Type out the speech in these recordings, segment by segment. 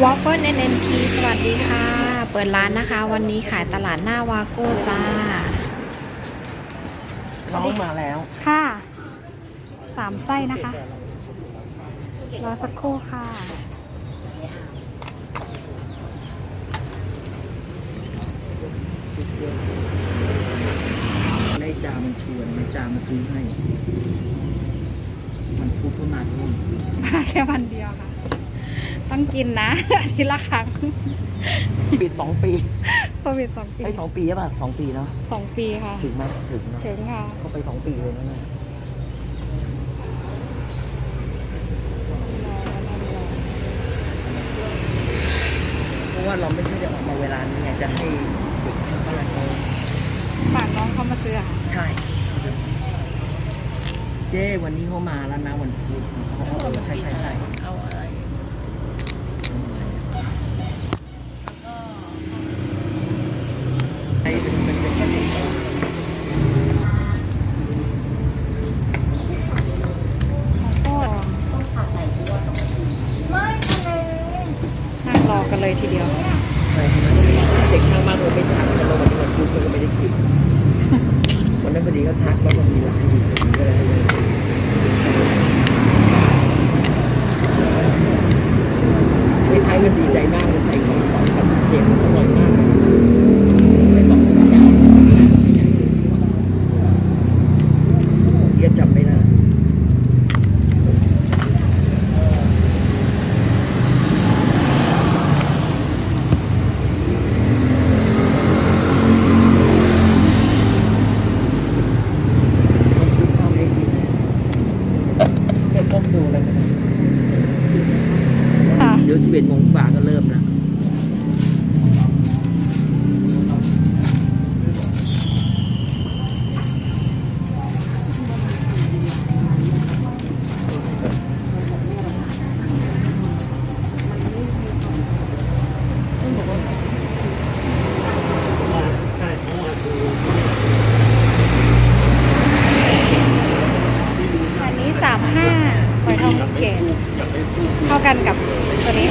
วอฟเฟิล NNT สวัสดีค่ะ เปิดร้านนะคะ วันนี้ขายตลาดหน้าวาโก้จ้า น้องมาแล้ว ค่ะสามไส้นะคะ รอสักครู่ค่ะได้จามันชวนได้จามาซื้อให้ มันทุกข์ก็มาทุกมาแค่วันเดียวค่ะ ต้องกินนะอาทิตย์ละครั้งปิดสองปีโควิดสองปีไอ้ยสองปีใช่ป่ะสองปีเนาะสองปีค่ะ ถึงไหมถึงเนาะถึงค่ะ ก็ไปสองปีเลยนะเนี่ยเพราะว่าเราไม่ใช่จะออกมาเวลานี้ไงจะให้เด็กช่างอะไรเขาฝากน้องเขามาซื้อค่ะใช่ เจ้วันนี้เขามาแล้วนะวันพุธเขาบอกว่าใช่ใช่ใช่เอาอะไรไอ้เป็นเป็นเป็นเป็น ก็นั่งรอกันเลยทีเดียว เด็กข้างบ้านเราไม่ทักแต่เราวันนี้วันพุธเขาก็ไม่ได้กินวันนั้นพอดีเขาทักว่ามันมีร้านอยู่ตรงนี้ก็เลยให้เลยไอ้ไทยมันดีใจมากเลยใส่ของสองชั้นเก็บอร่อยมากไม่ต้องถึงเจ้าเทียจำไม่ได้ ผมซื้อข้าวให้กินแค่ก้มดูแล้วกัน ค่ะ เดี๋ยวสิบเอ็ดโมงกว่าก็เริ่มแล้ว อันนี้สามห้าฝอยทองลูกเกดเข้ากันกับตัวนี้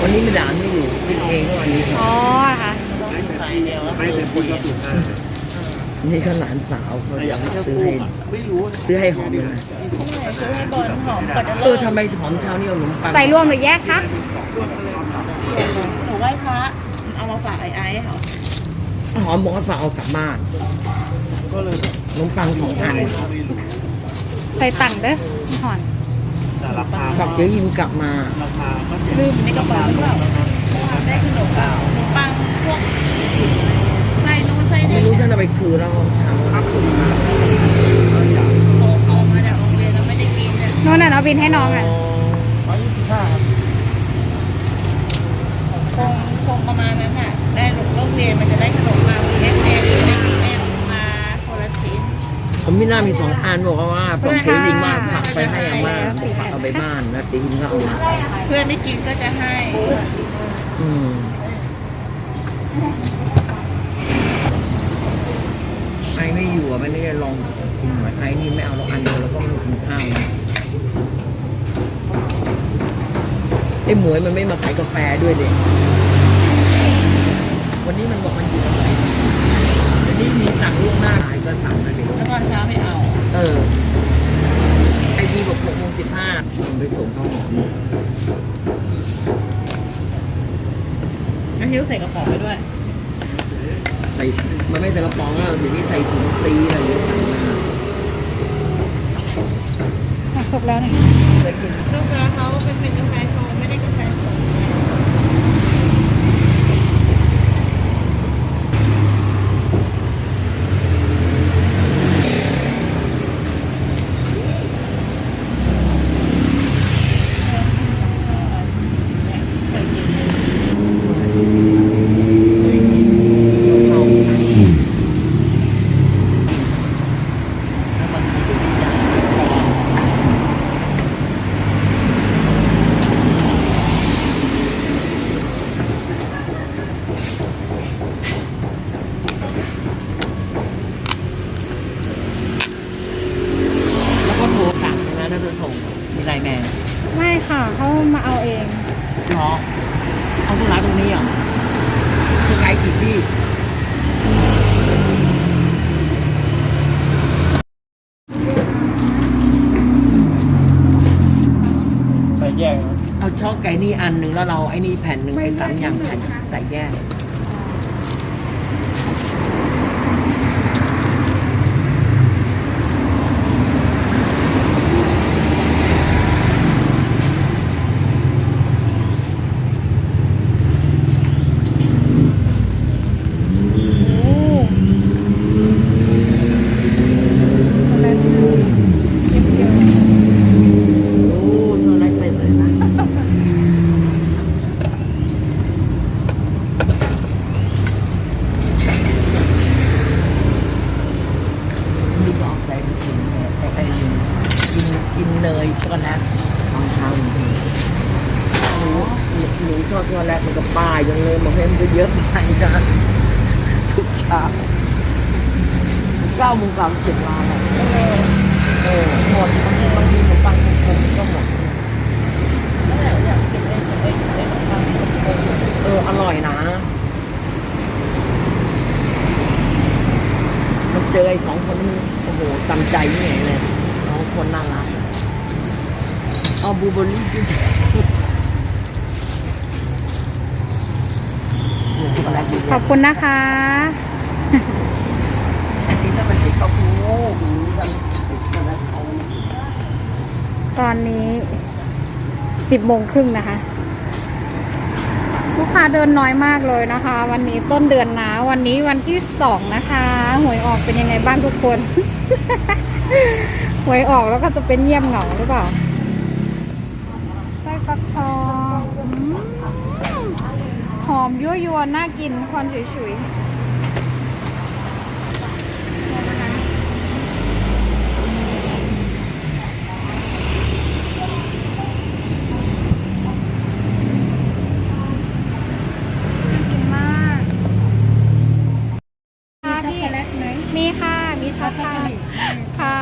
วันนี้ไม่ด่านไม่อยู่กินเองก็วันนี้ อ๋อค่ะ นี่ก็หลานสาวเขา อยากให้ซื้อให้ซื้อให้หอมเลยนะเออทำไมหอมเช้านี่เอาขนมปังใส่รวมหรือแยกคะหนูไหว้พระเอามาฝากไอ้ไอ้เหรอหอมบอกว่าฝากเอากลับบ้านขนมปังสองอันใส่ตังค์เด้อหอนฝากเจ๊ยิมกลับมาลืมในกระเป๋าหรือเปล่าได้ขนมเปล่าขนมปังพวกไส้นู้นไส้ไม่นี่รู้จะเอาไปคืนแล้วเช้าโตโตมาจา กโรงเรียนแล้วไม่ได้กินเนี่ยโน่นน่ะเอาบินให้น้องอะคงคงประมาณนั้นน่ะ ได้หลงโรงเรียนมันจะได้ขนมมาเอฟเอฟเอฟเอฟมาคนละชิ้นผมไม่น่ามีสองอันบอกว่าตอนเจ๊ยิมว่าผักไปให้อาม่าผักเอาไปบ้านแล้วเจ๊ยิมก็เอามาเพื่อนไม่กินก็จะให้ อืมไอไม่อยู่อะไม่ได้ลองกินหน่อยไอนี่ไม่เอาแล้วอันเดียวแล้วก็ไม่กินข้าวนะไอหมวยมันไม่มาขายกาแฟด้วยเด็กวันนี้มันบอกมันอยู่ตรงไหนวันนี้มีสั่งล่วงหน้าขายก็สั่งนะเด็กแล้วตอนเช้าไม่เอา เออ ไอดีบอกหกโมงสิบห้าผมไปส่งเขาหอมแล้วฮิ้วใส่กระเป๋าไปด้วยใส่มันไม่แต่กระป๋องอะเดี๋ยวนี้ใส่ถุงซีอะไรอย่างเงี้ยอะสุกแล้วเนี่ย กาแฟเขาเป็นเป็นกาแฟโชว์ไม่ได้กาแฟี่อันหนึ่งแล้วเราไอ้นี่แผ่นหนึ่งไอ้สามอย่างแผ่นใส่แยก โอ้ช็อกโกแลตไปเลยนะนี่ก็ออกใจไปกินไอ้ไอ้กินกินเนยช็อกโกแลตตอนเช้าจริงๆหนูหนู ชอบช็อกโกแลตมันก็ป้ายยังเลยบอกให้มันเยอะไปนะทุกเช้าเก้าโมงก้างเจ็ดมาเลยเออหมดบางทีบางทีขนมปังกลมก็หมดเอออร่อยนะมันเจอไอ้สองคนนี้โอ้โหตำใจนี่ไงเลยน้องคนน่ารักเอาบูเบอร์รี่ด้วย ขอบคุณนะคะตอนนี้สิบโมงครึ่งนะคะ ลูกค้าเดินน้อยมากเลยนะคะ วันนี้ต้นเดือนนะวันนี้วันที่สองนะคะหวยออกเป็นยังไงบ้างทุกคน หวยออกแล้วก็จะเป็นเงียบเหงาหรือเปล่าไส้ฟักทอง อมยั่วยวนน่ากินควันฉุยๆกินมากค่ะพี่มีค่ะ มีช็อตค่ะ ค่ะ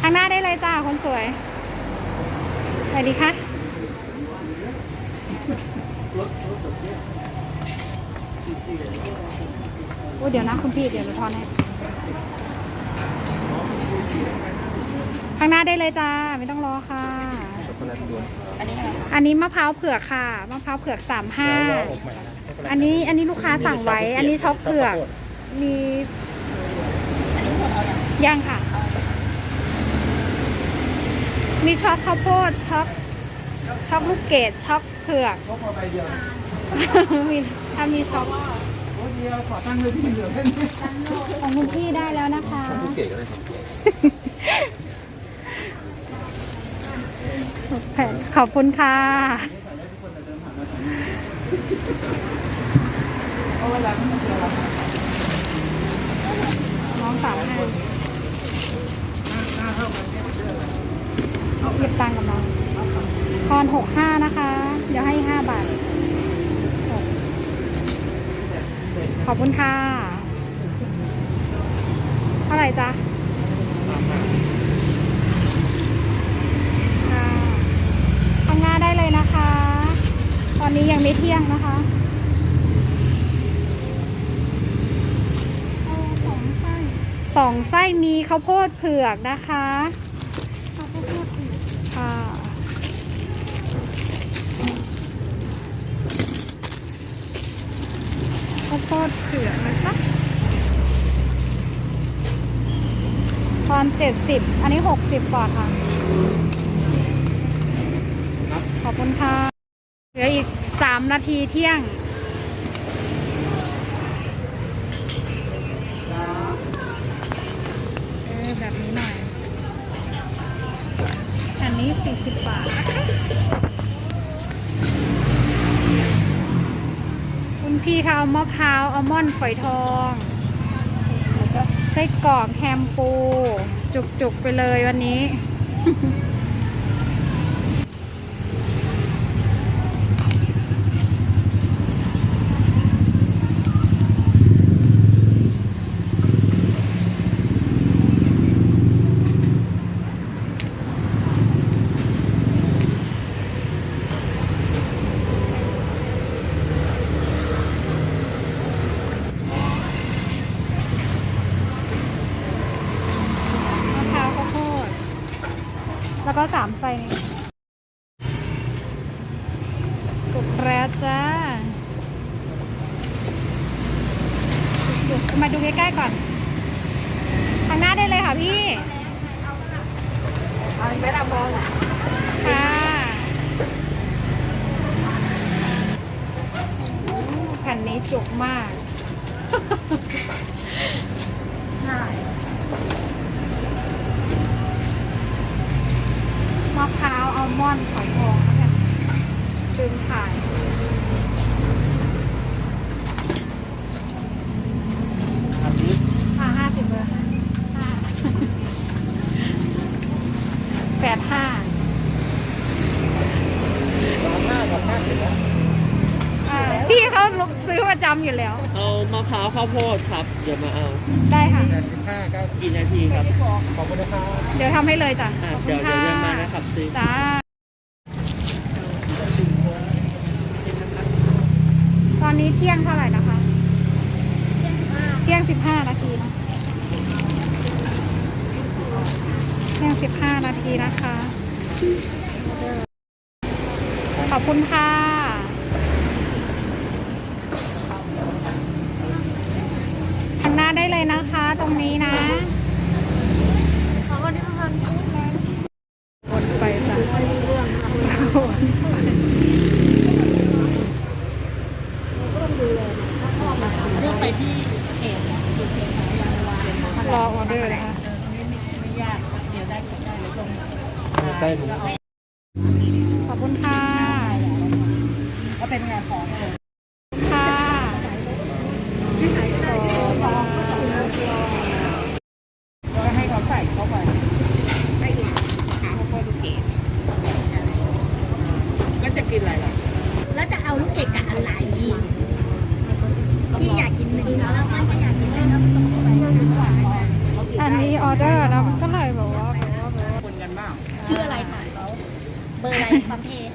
ข้างหน้าได้เลยจ้า คนสวย สวัสดีค่ะ โอ้เดี๋ยวนะคุณ พี่เดี๋ยวหนูทอนให้ ข้างหน้าได้เลยจ้า ไม่ต้องรอค่ะ ช็อกโกแลตล้วนๆอันนี้อะไรอันนี้มะพร้าวเผือกค่ะ มะพร้าวเผือกสามห้า แล้วก็อบใหม่นะช็อกโกแลตอันนี้อันนี้ลูกค้าสั่งไว้ อันนี้ช็อกเผือก มีอันนี้หมดเอาอย่างย่างค่ะ มีช็อกข้าวโพดช็อกช็อกลูกเกดช็อกเผือกก็พอใบเดียวมีถ้ามีช็อกโอ้ เดียวขอตั้งเลยที่เหลือแค่นี้ของคุณพี่ได้แล้วนะคะลูกเก๋ก็ได้ครับแผนขอบคุณค่ะน้องสาวให้เอาเก็บตังค์กับน้องทอนหกห้านะคะ เดี๋ยวให้ห้าบาท ขอบคุณค่ะ เท่าไหร่จ๊ะค่ะข้างหน้าได้เลยนะคะ ตอนนี้ยังไม่เที่ยงนะคะสองไส้สองไส้มีข้าวโพดเผือกนะคะข้าวโพดเผือกค่ะข้าว โพดเผือกนะคะตอนเจ็ดสิบอันนี้หกสิบก่อนค่ะ ขอบคุณค่ะ เหลืออีกสามนาทีเที่ยง เออแบบนี้หน่อย อันนี้สี่สิบบาทนะคะคุณ พี่เขาเอามะพร้าวอัลมอนด์ฝอยทองแล้วก็ไส้กรอกแฮมปู จุกๆไปเลยวันนี้ แล้วก็สามไส้นี้สุดแล้วจ้าดูมาดูใกล้ๆก่อน ทางหน้าได้เลยค่ะพี่ เอาอีกไหมล่ะมองอะ ค่ะแผ่นนี้จุกมาก ใช่ มะพร้าวอัลมอนด์ฝอยทองแล้วกันลืมขาย อันนี้ ห้าห้าสิบเบอร์ห้าห้าแปดห้า ร้านห้ากับห้าสิบนะ อ่าพี่เขาซื้อประจำอยู่แล้ว เอามะพ ร้าวข้าวโพดครับ เดี๋ยวมาเอาได้ค่ะแปดสิบห้าเก้ากี่นาทีครับ ขอบคุณนะครับ เดี๋ยวทำให้เลยจ้ะอะขอบคุเดี๋ยณวเดี๋ยวค่ะเดินมานะครับซื้อ จ้าตอนนี้เที่ยงเท่าไหร่นะคะ เที่ยงสิบห้านาทีนะเที่ยงสิบห้านาทีนะคะ ขอบคุณค่ะ ทางหน้าได้เลยนะคะ ตรงนี้นะวนไปจ้ะวน เรื่องไปที่เขต รอออเดอร์นะคะ ไม่ยากเดี๋ยวได้ก็ได้ลง มีไส้หมู ขอบคุณค่ะ ก็เป็นงานของเลย ค่ะ ก็ให้เขาใส่เข้าไปใส่หาหาข้าวโพดลูกเกดก็จะกินอะไรล่ะ แล้วจะเอาลูกเกดกับอะไรพี่อยากกินหนึ่งแล้วแล้วก็อยากกินแล้วก็ต้องไป อันนี้ออเดอร์แล้วมันก็เลยแบบว่าแบบว่าแบบว่า คนกันบ้าง ชื่ออะไรคะเขาเบอร์อะไรประเภท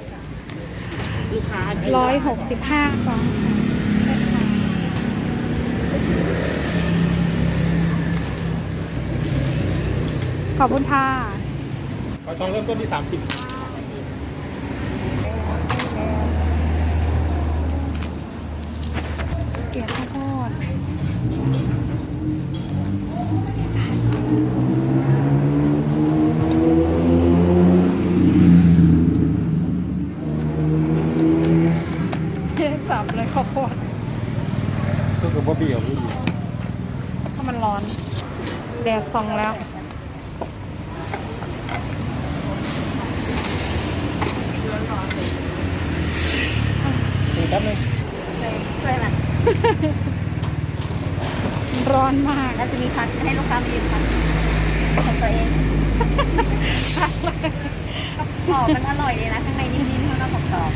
ลูกค้า ร้อยหกสิบห้าฟอง ขอบคุณค่ะขอจองเริ่มต้นที่สามสิบเกี๊ยวข้าวโพดไม่ได้สับเลยข้าวโพดก็คือบ๊อบบี้กับผู้หญิงเพราะมันร้อน แดดส่องแล้ว แป๊บนึงช่วยมันร้อนมากแล้วจะมีพักให้ลูกค้ามายืนพักของตัวเองก็กรอบมันอร่อยเลยนะข้างในนิ่มๆข้างนอกกรอบ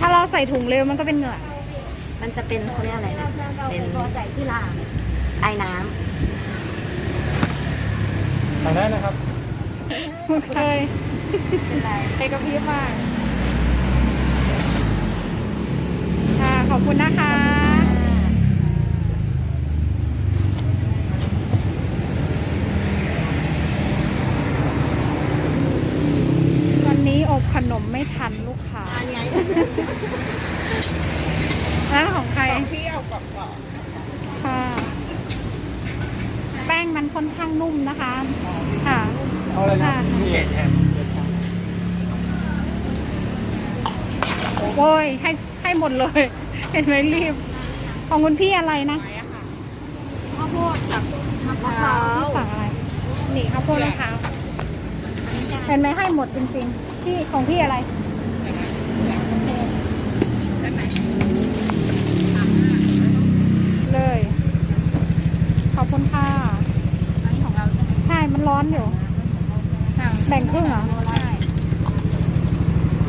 ถ้าเราใส่ถุงเร็วมันก็เป็นเหงื่อๆมันจะเป็นเขาเรียกอะไรนะเป็นใจที่ล่างไอ้น้ทางนั้นนะครับมันเคยำเป็นไรไปกับพี่มากค่ะ ข อบคุณนะคะวันนี้อบขนมไม่ทันลูกค้าอันไงแล้วของใครพี่เอากรอบค่ะ แป้งมันค่อนข้างนุ่มนะคะ ค่ะเอาอะไรนะค่ะนี่แฮมโอ้ยให้ให้หมดเลย เห็นไหมรีบ ของคุณพี่อะไรนะข้าวโพดกับมะพพี่ร้าวสั่งอะไร นี่ข้าวโพดมะพร้าวเห็นไหมให้หมดจริงๆ พี่ของพี่อะไรได้ไหมเลย ขอบคุณค่ะอันนี้ของเราใช่ไหมใช่ มันร้อนอยู่ แบ่งครึ่งเหรอ ใช่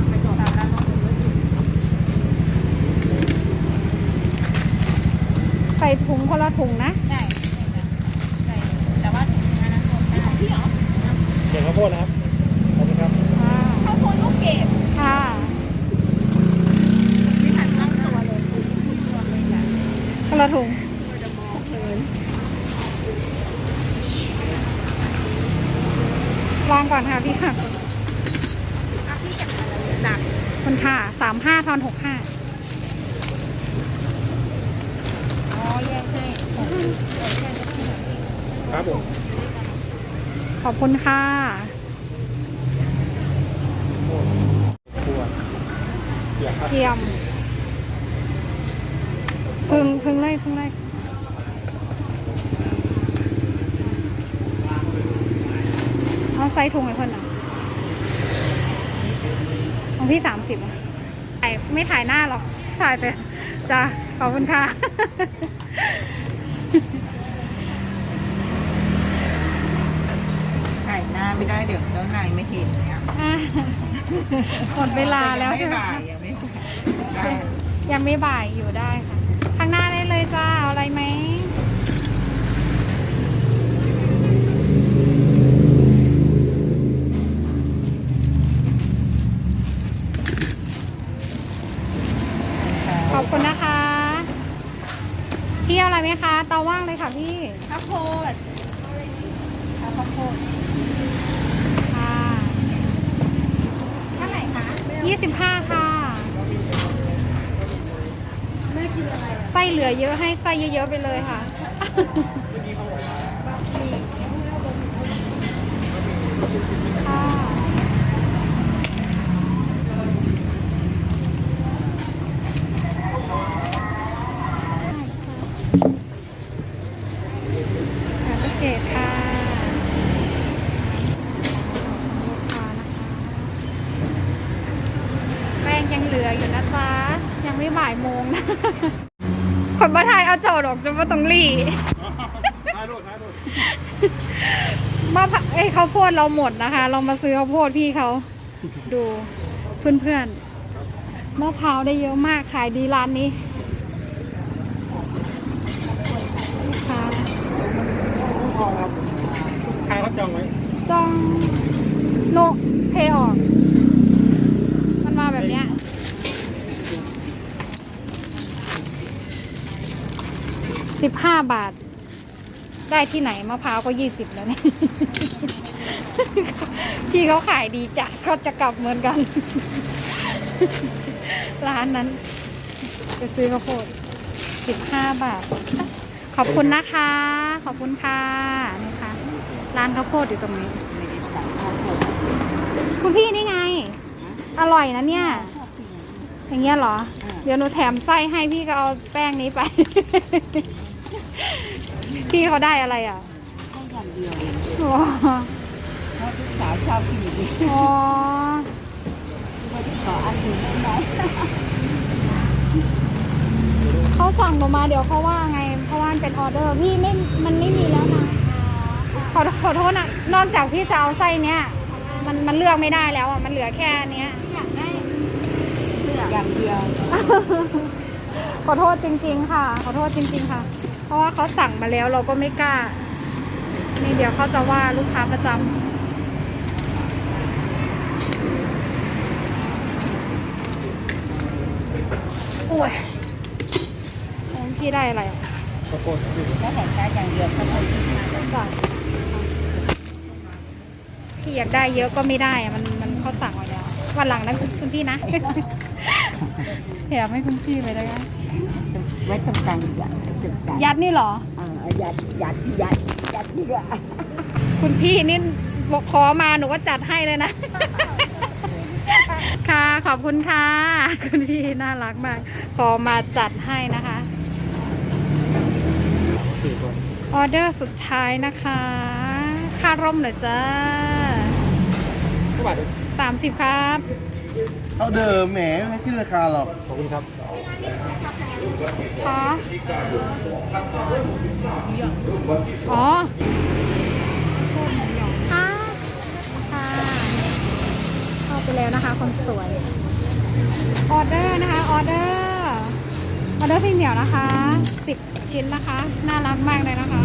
ไปตรวจตามร้านน้อง ใส่ ถุงคนละถุงนะ ใช่ใช่แต่ว่าอันนั้นรวมได้พี่เหรอเดี๋ยวข้าวโพดนะครับขอบคุณครับค่ะข้าวโพดลูกเกดค่ะไม่ทันตั้งตัวเลยรวมเลยจ้ะคนละถุงวางก่อนค่ะพี่ค่ะพี่เก็บอะไรหนักคุณค่ะสามห้าทอนหกห้า อ๋อแยกให้ ครับผม ขอบคุณค่ะตัวเดี๋ยวครับเทียมพึ่งพึ่งเลยพึ่งเลยเอาไซส์ถุงให้เพื่อนหน่อยของพี่สามสิบถ่ายไม่ถ่ายหน้าหรอก ถ่ายแต่จ้ะขอบคุณค่ะ ถ่ายหน้าไม่ได้เดี๋ยวเจ้านายไม่เห็นเนี่ยอะหมดเวลาแล้วใช่ไหมบ่าคะยยังไม่ได้ยังไม่บ่ายอยู่ได้ค่ะ ข้างหน้าได้เลยจ้าเอาอะไรไหม ขอบคุณนะคะพี่เอาอะ ไรไหมคะเตาว่างเลยค่ะพี่ข้าวโพดเอาข้าวโพดค่ะเท่าไหร่คะยี่สิบห้าค่ะไส้เหลือเยอะให้ไส้เยอะๆไปเลยค่ะค่ะค่ะพี่เกดค่ะลูกค้านะคะแป้งยังเหลืออยู่นะจ๊ะ ยังไม่บ่ายโมงนะ คนบ้าไทยเอาโจ ดออกจะว่าต้องรีท้ายรถท้ายรถมาพะเอ้ยข้าวโพดเราหมดนะคะ เรามาซื้อข้าวโพดพี่เขา ดูเพื่อนๆมะพร้าวได้เยอะมากขายดีร้านนี้ลูกค้าใครรับจองไว้จองโนเพย์ออก มันมาแบบเนี้ย สิบห้าบาท ได้ที่ไหนมะพร้าวก็ยี่สิบแล้วเนี่ยพี่เขาขายดีจัดก็จะกลับเหมือนกัน ร้านนั้น จะซื้อข้าวโพดสิบห้าบาท ขอบคุณนะคะ ขอบคุณค่ะนี่ค่ะร้านข้าวโพดอยู่ตรงนี้ คุณพี่นี่ไง อร่อยนะเนี่ย อย่างเงี้ยเหรอ เดี๋ยวหนูแถมไส้ให้พี่ก็เอาแป้งนี้ไป พี่เขาได้อะไรอะให้อย่างเดียวเองอ๋อเพราะลูกสาวชอบกินอย่างนี้อ๋อว่าจะขออันอื่นได้ไหมเขาสั่งหนูมาเดี๋ยวเขาว่าไง เพราะว่ามันเป็นออเดอร์พี่ไม่ มันไม่มีแล้วนะขอขอโทษนะนอกจากพี่จะเอาไส้เนี้ยมันมันเลือกไม่ได้แล้วอะมันเหลือแค่เนี้ยอยากได้อย่างเดียว ขอโทษจริง ๆ ค่ะ ขอโทษจริง ๆ ค่ะ เพราะว่าเขาสั่งมาแล้วเราก็ไม่กล้า นี่เดี๋ยวเขาจะว่าลูกค้าประจำโอ้ยของพี่ได้อะไรอะข้าวโพดครับพี่ถ้าแต่งได้อย่างเดียวก็ไม่ได้จ้ะพี่อยากได้เยอะก็ไม่ได้อะมันมันเขาสั่งไว้แล้ววันหลังนะคุณคุณพี่นะแถมให้คุณพี่ไปเลยนะไว้ตรงกลางอย่า จุดยัดยัดนี่เหรอ อ่ายัดยัดยัดยัดดีกว่าคุณพี่นี่บอกขอมาหนูก็จัดให้เลยนะ ค่ะขอบคุณค่ะ คุณพี่น่ารักมาก ขอมาจัดให้นะคะ สี่คนออเดอร์สุดท้ายนะคะ ค่าร่มเหรอจ้าก็บาทเดียวสามสิบครับ เท่าเดิมแหมไม่ขึ้นราคาหรอก ขอบคุณครับ คะอ๋อค่ะค่ะเข้าไปแล้วนะคะ คนสวย ออเดอร์นะคะ ออเดอร์ ออเดอร์พี่เหมียวนะคะสิบชิ้นนะคะ น่ารักมากเลยนะคะ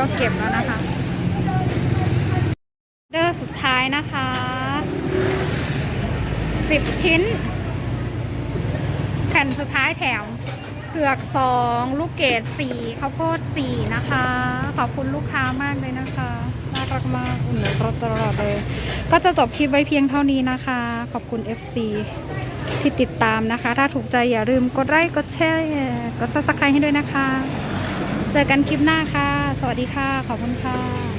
ก็เก็บแล้วนะคะ เดอร์สุดท้ายนะคะสิบชิ้น แผ่นสุดท้ายแถวเผือกสองลูกเกดสี่ข้าวโพดสี่นะคะ ขอบคุณลูกค้ามากเลยนะคะน่ารักมากอุ่นรถตลอดเลย ก็จะจบคลิปไว้เพียงเท่านี้นะคะ ขอบคุณ FC ที่ติดตามนะคะ ถ้าถูกใจอย่าลืมกดไลค์กดแชร์กดซับสไครต์ให้ด้วยนะคะ เจอกันคลิปหน้าค่ะ สวัสดีค่ะ ขอบคุณค่ะ